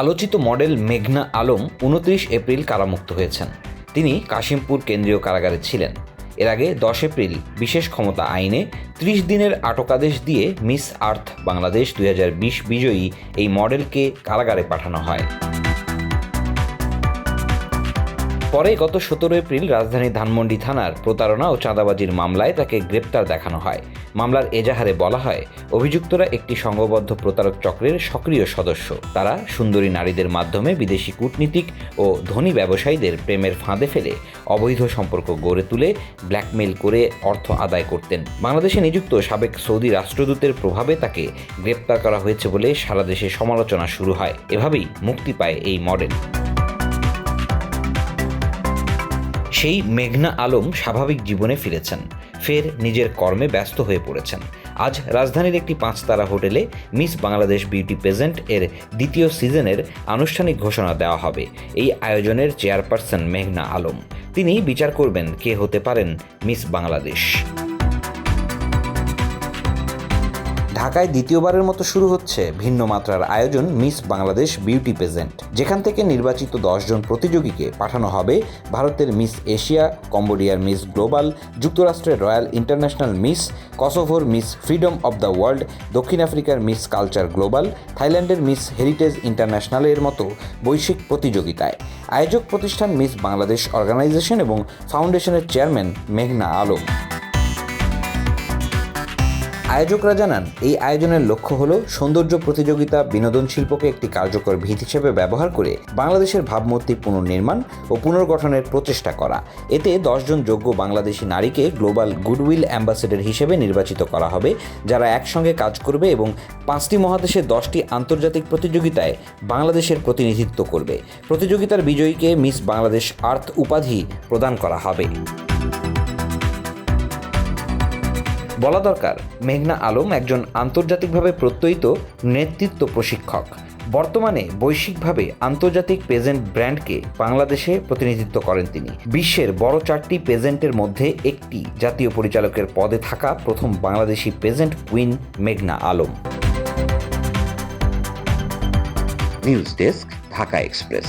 আলোচিত মডেল মেঘনা আলম উনত্রিশ এপ্রিল কারামুক্ত হয়েছেন। তিনি কাশিমপুর কেন্দ্রীয় কারাগারে ছিলেন। এর আগে দশ এপ্রিল বিশেষ ক্ষমতা আইনে ত্রিশ দিনের আটকাদেশ দিয়ে মিস আর্থ বাংলাদেশ দুই হাজার বিশ বিজয়ী এই মডেলকে কারাগারে পাঠানো হয়। পরে গত সতেরো এপ্রিল রাজধানী ধানমন্ডি থানার প্রতারণা ও চাঁদাবাজির মামলায় তাকে গ্রেপ্তার দেখানো হয়। মামলার এজাহারে বলা হয়, অভিযুক্তরা একটি সংঘবদ্ধ প্রতারক চক্রের সক্রিয় সদস্য। তারা সুন্দরী নারীদের মাধ্যমে বিদেশি কূটনীতিক ও ধনী ব্যবসায়ীদের প্রেমের ফাঁদে ফেলে অবৈধ সম্পর্ক গড়ে তুলে ব্ল্যাকমেইল করে অর্থ আদায় করতেন। বাংলাদেশে নিযুক্ত সাবেক সৌদি রাষ্ট্রদূতের প্রভাবে তাকে গ্রেপ্তার করা হয়েছে বলে সারা দেশে সমালোচনা শুরু হয়। এভাবেই মুক্তি পায় এই মডেল। সেই মেঘনা আলম স্বাভাবিক জীবনে ফিরেছেন। ফের নিজের কর্মে ব্যস্ত হয়ে পড়েছেন। আজ রাজধানীর একটি পাঁচতারা হোটেলে মিস বাংলাদেশ বিউটি প্রেজেন্ট এর দ্বিতীয় সিজনের আনুষ্ঠানিক ঘোষণা দেওয়া হবে। এই আয়োজনের চেয়ারপারসন মেঘনা আলম। তিনি বিচার করবেন কে হতে পারেন মিস বাংলাদেশ। ঢাকায় দ্বিতীয়বারের মতো শুরু হচ্ছে ভিন্ন মাত্রার আয়োজন মিস বাংলাদেশ বিউটি প্রেজেন্ট, যেখান থেকে নির্বাচিত দশজন প্রতিযোগীকে পাঠানো হবে ভারতের মিস এশিয়া, কম্বোডিয়ার মিস গ্লোবাল, যুক্তরাষ্ট্রের royal international miss, কসোভোর Miss Freedom of the World, দক্ষিণ আফ্রিকার মিস কালচার গ্লোবাল, থাইল্যান্ডের মিস হেরিটেজ ইন্টারন্যাশনালের মতো বৈশ্বিক প্রতিযোগিতায়। আয়োজক প্রতিষ্ঠান মিস বাংলাদেশ অর্গানাইজেশন এবং ফাউন্ডেশনের চেয়ারম্যান মেঘনা আলম। আয়োজকরা জানান, এই আয়োজনের লক্ষ্য হল সৌন্দর্য প্রতিযোগিতা বিনোদন শিল্পকে একটি কার্যকর ভিত হিসেবে ব্যবহার করে বাংলাদেশের ভাবমূর্তি পুনর্নির্মাণ ও পুনর্গঠনের প্রচেষ্টা করা। এতে দশজন যোগ্য বাংলাদেশি নারীকে গ্লোবাল গুডউইল অ্যাম্বাসেডর হিসেবে নির্বাচিত করা হবে, যারা একসঙ্গে কাজ করবে এবং পাঁচটি মহাদেশের দশটি আন্তর্জাতিক প্রতিযোগিতায় বাংলাদেশের প্রতিনিধিত্ব করবে। প্রতিযোগিতার বিজয়ীকে মিস বাংলাদেশ আর্থ উপাধি প্রদান করা হবে। বলা দরকার, মেঘনা আলম একজন আন্তর্জাতিকভাবে প্রত্যয়িত নেতৃত্ব প্রশিক্ষক। বর্তমানে বৈশ্বিকভাবে আন্তর্জাতিক পেজেন্ট ব্র্যান্ডকে বাংলাদেশে প্রতিনিধিত্ব করেন তিনি। বিশ্বের বড় চারটি পেজেন্টের মধ্যে একটি জাতীয় পরিচালকের পদে থাকা প্রথম বাংলাদেশি পেজেন্ট কুইন মেঘনা Alam. News desk, Dhaka Express.